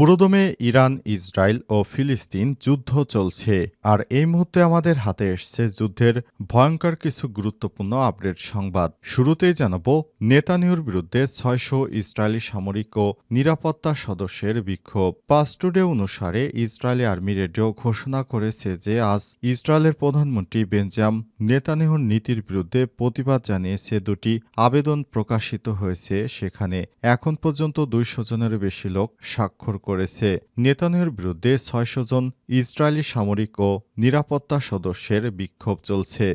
পুরোদমে Iran, Israel ও ফিলিস্তিন যুদ্ধ চলছে, আর এই মুহূর্তে আমাদের হাতে এসছে যুদ্ধের ভয়ঙ্কর কিছু গুরুত্বপূর্ণ আপডেট সংবাদ। শুরুতেই জানাব নেতানিয়ুর বিরুদ্ধে ছয়শো ইসরায়েলি সামরিক ও নিরাপত্তা সদস্যের বিক্ষোভ। পাস্টুডে অনুসারে ইসরায়েলি আর্মি রেডিও ঘোষণা করেছে যে আজ ইসরায়েলের প্রধানমন্ত্রী বেঞ্জাম নেতানিহুর নীতির বিরুদ্ধে প্রতিবাদ জানিয়েছে দুটি আবেদন প্রকাশিত হয়েছে, সেখানে এখন পর্যন্ত দুইশো জনের বেশি লোক স্বাক্ষর করেছে। নেতানের বিরুদ্ধে ছয়শো জন ইসরায়েলি সামরিক ও নিরাপত্তা সদস্যের বিক্ষোভ চলছে।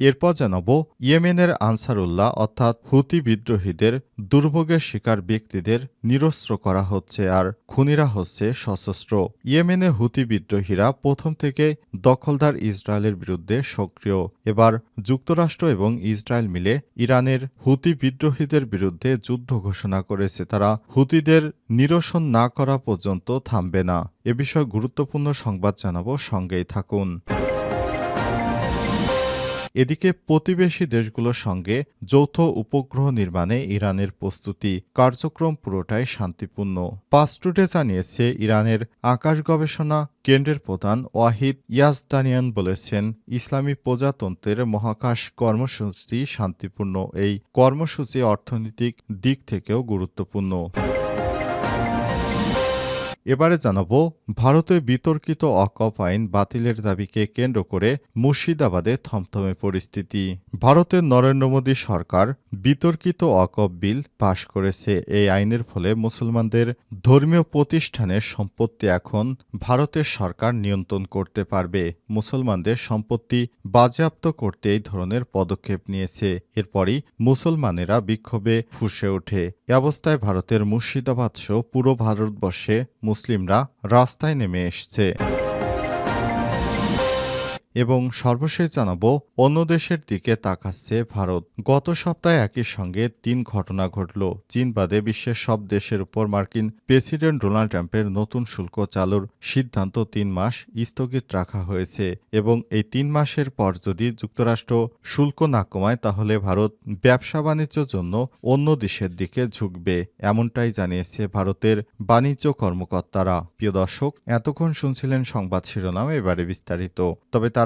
এরপর জানাব ইয়েমেনের আনসারুল্লাহ অর্থাৎ হুতি বিদ্রোহীদের দুর্ভোগের শিকার ব্যক্তিদের নিরস্ত্র করা হচ্ছে আর খুনিরা হচ্ছে সশস্ত্র। ইয়েমেনে হুতি বিদ্রোহীরা প্রথম থেকে দখলদার ইসরায়েলের বিরুদ্ধে সক্রিয়। এবার যুক্তরাষ্ট্র এবং ইসরায়েল মিলে ইরানের হুতি বিদ্রোহীদের বিরুদ্ধে যুদ্ধ ঘোষণা করেছে। তারা হুতিদের নিরসন না করা পর্যন্ত থামবে না। এ বিষয়ে গুরুত্বপূর্ণ সংবাদ জানাব। সঙ্গেই থাকুন। এদিকে প্রতিবেশী দেশগুলোর সঙ্গে যৌথ উপগ্রহ নির্মাণে ইরানের প্রস্তুতি কার্যক্রম পুরোটাই শান্তিপূর্ণ। পাস্টুডে জানিয়েছে, ইরানের আকাশ গবেষণা কেন্দ্রের প্রধান ওয়াহিদ ইয়াজদানিয়ান বলেছেন, ইসলামী প্রজাতন্ত্রের মহাকাশ কর্মসূচি শান্তিপূর্ণ। এই কর্মসূচি অর্থনৈতিক দিক থেকেও গুরুত্বপূর্ণ। এবারে জানাব, ভারতে বিতর্কিত অকপ আইন বাতিলের দাবিকে কেন্দ্র করে মুর্শিদাবাদে থমথমে পরিস্থিতি। ভারতের নরেন্দ্র মোদী সরকার বিতর্কিত অকপ বিল পাশ করেছে। এই আইনের ফলে মুসলমানদের ধর্মীয় প্রতিষ্ঠানের সম্পত্তি এখন ভারতের সরকার নিয়ন্ত্রণ করতে পারবে। মুসলমানদের সম্পত্তি বাজেয়াপ্ত করতে এই ধরনের পদক্ষেপ নিয়েছে। এরপরই মুসলমানেরা বিক্ষোভে ফুসে ওঠে। এ অবস্থায় ভারতের মুর্শিদাবাদ সহ পুরো ভারতবর্ষে মুসলিমরা রাস্তায় নেমে এসছে। এবং সর্বশেষ জানাব, অন্য দেশের দিকে তাকাচ্ছে ভারত। গত সপ্তাহে একই সঙ্গে তিন ঘটনা ঘটল। চীন বাদে বিশ্বের সব দেশের উপর মার্কিন প্রেসিডেন্ট ডোনাল্ড ট্রাম্পের নতুন শুল্ক চালুর সিদ্ধান্ত তিন মাস স্থগিত রাখা হয়েছে এবং এই তিন মাসের পর যদি যুক্তরাষ্ট্র শুল্ক না কমায়, তাহলে ভারত ব্যবসা বাণিজ্যের জন্য অন্য দেশের দিকে ঝুঁকবে, এমনটাই জানিয়েছে ভারতের বাণিজ্য কর্মকর্তারা। প্রিয় দর্শক, এতক্ষণ শুনছিলেন সংবাদ শিরোনাম, এবারে বিস্তারিত। তবে তার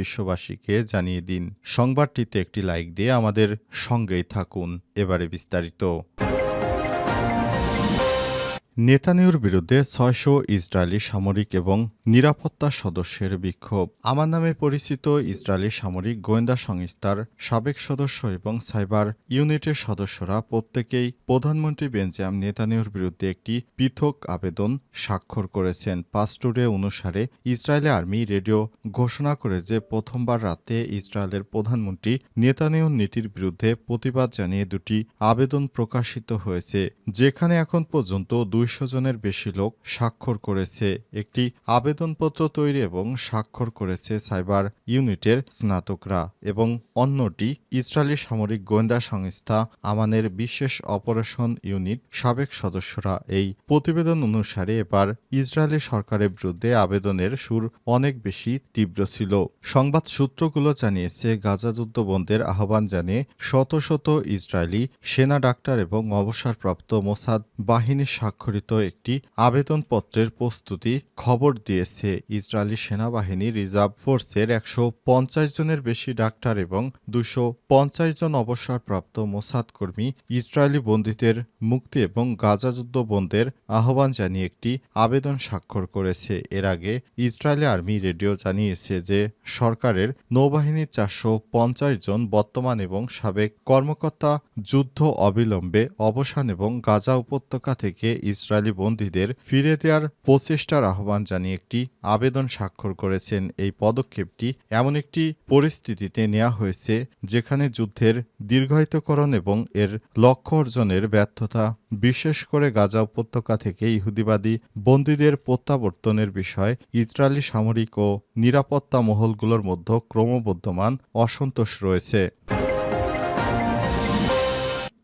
বিশ্ববাসীকে জানিয়ে দিন সংবাদটিতে একটি লাইক দিয়ে আমাদের সঙ্গেই থাকুন। এবারে বিস্তারিত। নেতানিয়ুর বিরুদ্ধে ছয়শো ইসরায়েলি সামরিক এবং নিরাপত্তা সদস্যের বিক্ষোভ। আমার নামে পরিচিত ইসরায়েলি সামরিক গোয়েন্দা সংস্থার সাবেক সদস্য এবং সাইবার ইউনিটের সদস্যরা প্রত্যেকেই প্রধানমন্ত্রী বেঞ্জাম নেতানিয়ুর বিরুদ্ধে একটি পৃথক আবেদন স্বাক্ষর করেছেন। পাস্টুরে অনুসারে ইসরায়েলি আর্মি রেডিও ঘোষণা করে যে প্রথমবার রাতে ইসরায়েলের প্রধানমন্ত্রী নেতানিয়ুর নীতির বিরুদ্ধে প্রতিবাদ জানিয়ে দুটি আবেদন প্রকাশিত হয়েছে, যেখানে এখন পর্যন্ত দুইশো জনের বেশি লোক স্বাক্ষর করেছে। একটি আবেদনপত্র তৈরি এবং স্বাক্ষর করেছে সাইবার ইউনিটের স্নাতকরা এবং অন্যটি ইসরায়েলি সামরিক গোয়েন্দা সংস্থা আমানের বিশেষ অপারেশন ইউনিট সাবেক সদস্যরা। এই প্রতিবেদন অনুসারে এবার ইসরায়েলি সরকারের বিরুদ্ধে আবেদনের সুর অনেক বেশি তীব্র ছিল। সংবাদ সূত্রগুলো জানিয়েছে, গাজা যুদ্ধ বন্ধের আহ্বান জানিয়ে শত শত ইসরায়েলি সেনা ডাক্তার এবং অবসরপ্রাপ্ত মোসাদ বাহিনীর স্বাক্ষরিত একটি আবেদনপত্রের প্রস্তুতি খবর দিয়েছে ইসরায়েলি সেনাবাহিনী রিজার্ভ ফোর্সের একশো পঞ্চাশ জনের বেশি ডাক্তার এবং দুশো পঞ্চাশ জন অবসরপ্রাপ্ত মোসাদ কর্মী ইসরায়েলি বন্দীদের মুক্তি এবং গাজা যুদ্ধ বন্ধের আহ্বান জানিয়ে একটি আবেদন স্বাক্ষর করেছে। এর আগে ইসরায়েলি আর্মি রেডিও জানিয়েছে যে সরকারের নৌবাহিনীর চারশো পঞ্চাশ জন বর্তমান এবং সাবেক কর্মকর্তা যুদ্ধ অবিলম্বে অবসান এবং গাজা উপত্যকা থেকে ইসরায়েল বন্দীদের ফিরে দেওয়ার প্রচেষ্টার আহ্বান জানিয়ে একটি আবেদন স্বাক্ষর করেছেন। এই পদক্ষেপটি এমন একটি পরিস্থিতিতে নেওয়া হয়েছে যেখানে যুদ্ধের দীর্ঘায়িতকরণ এবং এর লক্ষ্য অর্জনের ব্যর্থতা, বিশেষ করে গাজা উপত্যকা থেকে ইহুদিবাদী বন্দীদের প্রত্যাবর্তনের বিষয়ে, ইসরায়েলি সামরিক ও নিরাপত্তা মহলগুলোর মধ্যে ক্রমবর্ধমান অসন্তোষ রয়েছে।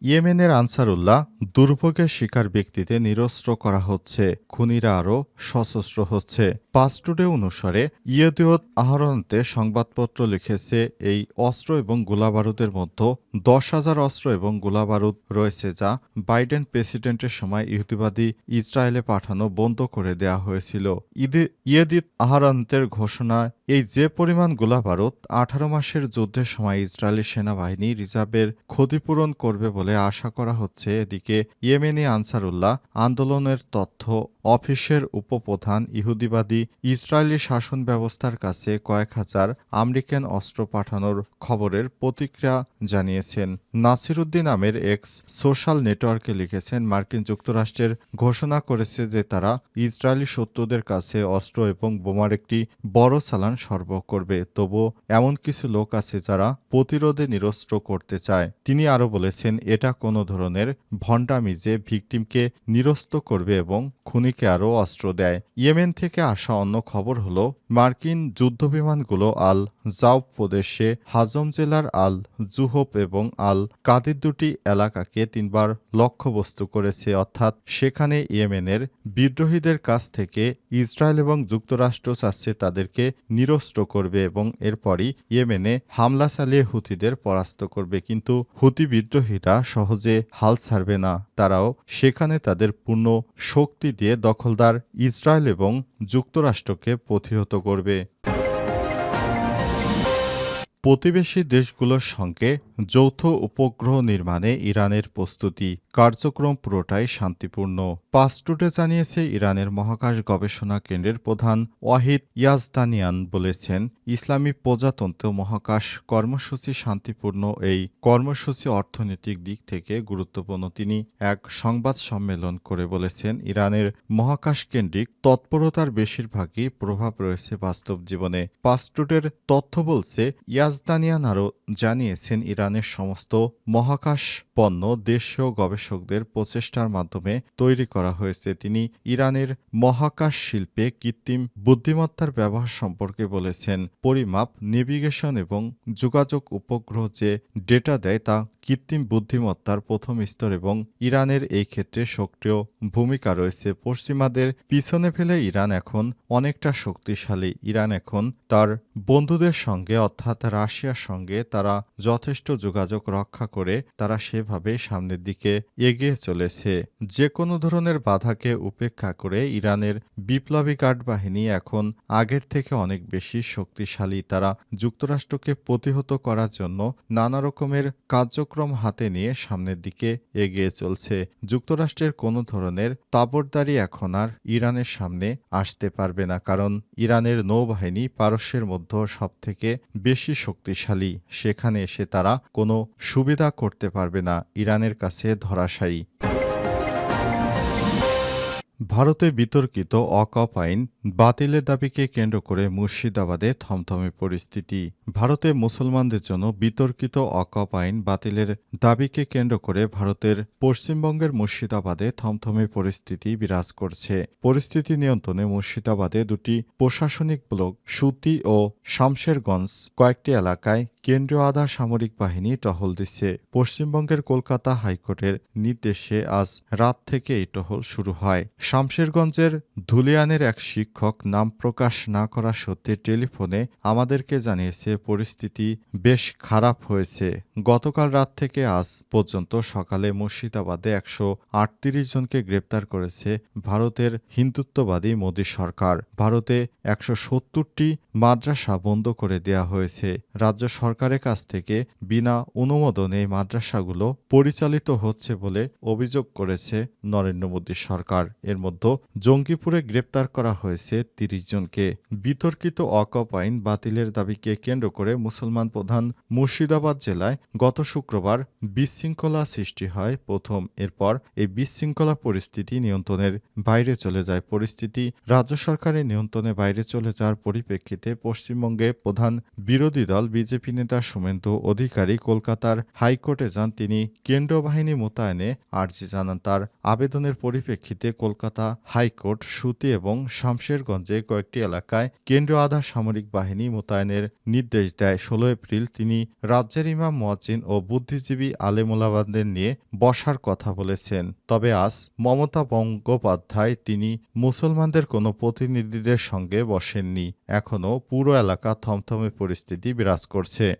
ইয়েমেনের আনসারুল্লাহ দুর্ভোগের শিকার ব্যক্তিতে নিরস্ত্র করা হচ্ছে। খুনিরা আরও সশস্ত্র হচ্ছে। পাস্টুডে অনুসারে ইয়েদিয়ত আহরণতে সংবাদপত্র লিখেছে, এই অস্ত্র এবং গোলাবারুদের মধ্যে দশ হাজার অস্ত্র এবং গোলাবারুদ রয়েছে যা বাইডেন প্রেসিডেন্টের সময় ইহুদিবাদী ইসরায়েলে পাঠানো বন্ধ করে দেয়া হয়েছিল। ঈদে ইয়েদিত আহরান্তের ঘোষণায় এই যে পরিমাণ গোলাবারুদ আঠারো মাসের যুদ্ধের সময় ইসরায়েলি সেনাবাহিনী রিজার্ভের ক্ষতিপূরণ করবে বলে আশা করা হচ্ছে এদিকে ইয়েমেনি আনসারুল্লাহ আন্দোলনের তথ্য, অফিসের উপপ্রধান ইহুদিবাদী ইসরায়েলি শাসন ব্যবস্থার কাছে কয়েক হাজার আমেরিকান অস্ত্র পাঠানোর খবরের প্রতিক্রিয়া জানিয়েছেন। নাসিরুদ্দিন আমের এক্স সোশ্যাল নেটওয়ার্কে লিখেছেন, মার্কিন যুক্তরাষ্ট্রের ঘোষণা করেছে যে তারা ইসরায়েলি শত্রুদের কাছে অস্ত্র এবং বোমার একটি বড় চালান সরবরাহ করবে। তবুও এমন কিছু লোক আছে যারা প্রতিরোধে নিরস্ত্র করতে চায়। তিনি আরও বলেছেন এটা কোনো ধরনের ভণ্ডামি যে ভিকটিমকে নিরস্ত করবে এবং খুনিকে আরও অস্ত্র দেয়। ইয়েমেন থেকে আসা অন্য খবর হলো, মার্কিন যুদ্ধবিমানগুলো আল জাউব প্রদেশে হাজম জেলার আল জুহব এবং আল কাদির দুটি এলাকাকে তিনবার লক্ষ্যবস্তু করেছে। অর্থাৎ সেখানে ইয়েমেনের বিদ্রোহীদের কাছ থেকে ইসরায়েল এবং যুক্তরাষ্ট্র চাচ্ছে তাদেরকে নিরস্ত্র করবে এবং এরপরই ইয়েমেনে হামলা চালিয়ে হুতিদের পরাস্ত করবে। কিন্তু হুতি বিদ্রোহীরা সহজে হাল ছাড়বে না। তারাও সেখানে তাদের পূর্ণ শক্তি দিয়ে দখলদার ইসরায়েল এবং যুক্তরাষ্ট্রকে প্রতিহত করবে। প্রতিবেশী দেশগুলোর সঙ্গে যৌথ উপগ্রহ নির্মাণে ইরানের প্রস্তুতি কার্যক্রম পুরোটাই শান্তিপূর্ণ। পাসটুডে জানিয়েছে ইরানের মহাকাশ গবেষণা কেন্দ্রের প্রধান ওয়াহিদ ইয়াজদানিয়ান বলেছেন, ইসলামী প্রজাতন্ত্র মহাকাশ কর্মসূচি শান্তিপূর্ণ, এই কর্মসূচি অর্থনৈতিক দিক থেকে গুরুত্বপূর্ণ। তিনি এক সংবাদ সম্মেলন করে বলেছেন, ইরানের মহাকাশ কেন্দ্রিক তৎপরতার বেশিরভাগই প্রভাব রয়েছে বাস্তব জীবনে। পাসটুডের তথ্য বলছে, ইয়াজদানিয়ান আরও জানিয়েছেন, ইরানের সমস্ত মহাকাশ পণ্য দেশীয় গবেষকদের প্রচেষ্টার মাধ্যমে তৈরি করা হয়েছে। তিনি ইরানের মহাকাশ শিল্পে কৃত্রিম বুদ্ধিমত্তার ব্যবহার সম্পর্কে বলেছেন। পরিমাপ, নেভিগেশন এবং যোগাযোগ উপগ্রহ যে ডেটা দেয় তা কৃত্রিম বুদ্ধিমত্তার প্রথম স্তর এবং ইরানের এই ক্ষেত্রে সক্রিয় ভূমিকা রয়েছে। পশ্চিমাদের পিছনে ফেলে ইরান এখন অনেকটা শক্তিশালী। ইরান এখন তার বন্ধুদের সঙ্গে অর্থাৎ রাশিয়ার সঙ্গে তারা যথেষ্ট যোগাযোগ রক্ষা করে, তারা সেভাবে সামনের দিকে এগিয়ে চলেছে। যে কোনো ধরনের বাধাকে উপেক্ষা করে ইরানের বিপ্লবী গার্ড বাহিনী এখন আগের থেকে অনেক বেশি শক্তিশালী। তারা যুক্তরাষ্ট্রকে প্রতিহত করার জন্য নানা রকমের কার্যক্রম হাতে নিয়ে সামনের দিকে এগিয়ে চলছে। যুক্তরাষ্ট্রের কোনো ধরনের তাবরদারি এখন আর ইরানের সামনে আসতে পারবে না, কারণ ইরানের নৌবাহিনী পারস্যের মধ্যে সবথেকে বেশি শক্তিশালী। সেখানে এসে তারা কোনো সুবিধা করতে পারবে না ইরানের কাছে ধরাশায়ী। ভারতে বিতর্কিত অকপ আইন বাতিলের দাবিকে কেন্দ্র করে মুর্শিদাবাদে থমথমে পরিস্থিতি। ভারতে মুসলমানদের জন্য বিতর্কিত অকপ আইন বাতিলের দাবিকে কেন্দ্র করে ভারতের পশ্চিমবঙ্গের মুর্শিদাবাদে থমথমে পরিস্থিতি বিরাজ করছে। পরিস্থিতি নিয়ন্ত্রণে মুর্শিদাবাদে দুটি প্রশাসনিক ব্লক, সুতি ও শামশেরগঞ্জ কয়েকটি এলাকায় কেন্দ্রীয় আধা সামরিক বাহিনী টহল দিচ্ছে। পশ্চিমবঙ্গের কলকাতা হাইকোর্টের নির্দেশে আজ রাত থেকে এই টহল শুরু হয়। শামশেরগঞ্জের ধুলিয়ানের এক শিক্ষক নাম প্রকাশ না করা সত্ত্বে টেলিফোনে আমাদেরকে জানিয়েছে, পরিস্থিতি বেশ খারাপ হয়েছে। গতকাল রাত থেকে আজ পর্যন্ত সকালে মুর্শিদাবাদে একশো আটত্রিশ জনকে গ্রেপ্তার করেছে ভারতের হিন্দুত্ববাদী মোদী সরকার। ভারতে একশো সত্তরটি মাদ্রাসা বন্ধ করে দেয়া হয়েছে। রাজ্য সরকার সরকারের কাছ থেকে বিনা অনুমোদনে মাদ্রাসাগুলো পরিচালিত হচ্ছে বলে অভিযোগ করেছে নরেন্দ্র মোদী সরকার। এর মধ্যে জঙ্গিপুরে গ্রেপ্তার করা হয়েছে তিরিশ জনকে। বিতর্কিত অকপ আইন বাতিলের দাবিকে কেন্দ্র করে মুসলমান প্রধান মুর্শিদাবাদ জেলায় গত শুক্রবার বিশৃঙ্খলা সৃষ্টি হয় প্রথম। এরপর এই বিশৃঙ্খলা পরিস্থিতি নিয়ন্ত্রণের বাইরে চলে যায়। পরিস্থিতি রাজ্য সরকারের নিয়ন্ত্রণে বাইরে চলে যাওয়ার পরিপ্রেক্ষিতে পশ্চিমবঙ্গে প্রধান বিরোধী দল বিজেপি নেতা শুভেন্দু অধিকারী কলকাতার হাইকোর্টে যান তিনি। কেন্দ্রীয় বাহিনী মোতায়েনে আর্জি জানান তার আবেদনের পরিপ্রেক্ষিতে কলকাতা হাইকোর্ট, সুতি এবং শামশেরগঞ্জে কয়েকটি এলাকায় কেন্দ্রীয় আধা সামরিক বাহিনী মোতায়েনের নির্দেশ দেয়। ষোলো এপ্রিল তিনি রাজ্যের ইমাম, মোয়াজ্জিন ও বুদ্ধিজীবী আলেমুলাবাদের নিয়ে বসার কথা বলেছেন। তবে আজ মমতা বঙ্গোপাধ্যায় তিনি মুসলমানদের কোনো প্রতিনিধিদের সঙ্গে বসেননি। এখনও পুরো এলাকা থমথমে পরিস্থিতি বিরাজ করছে।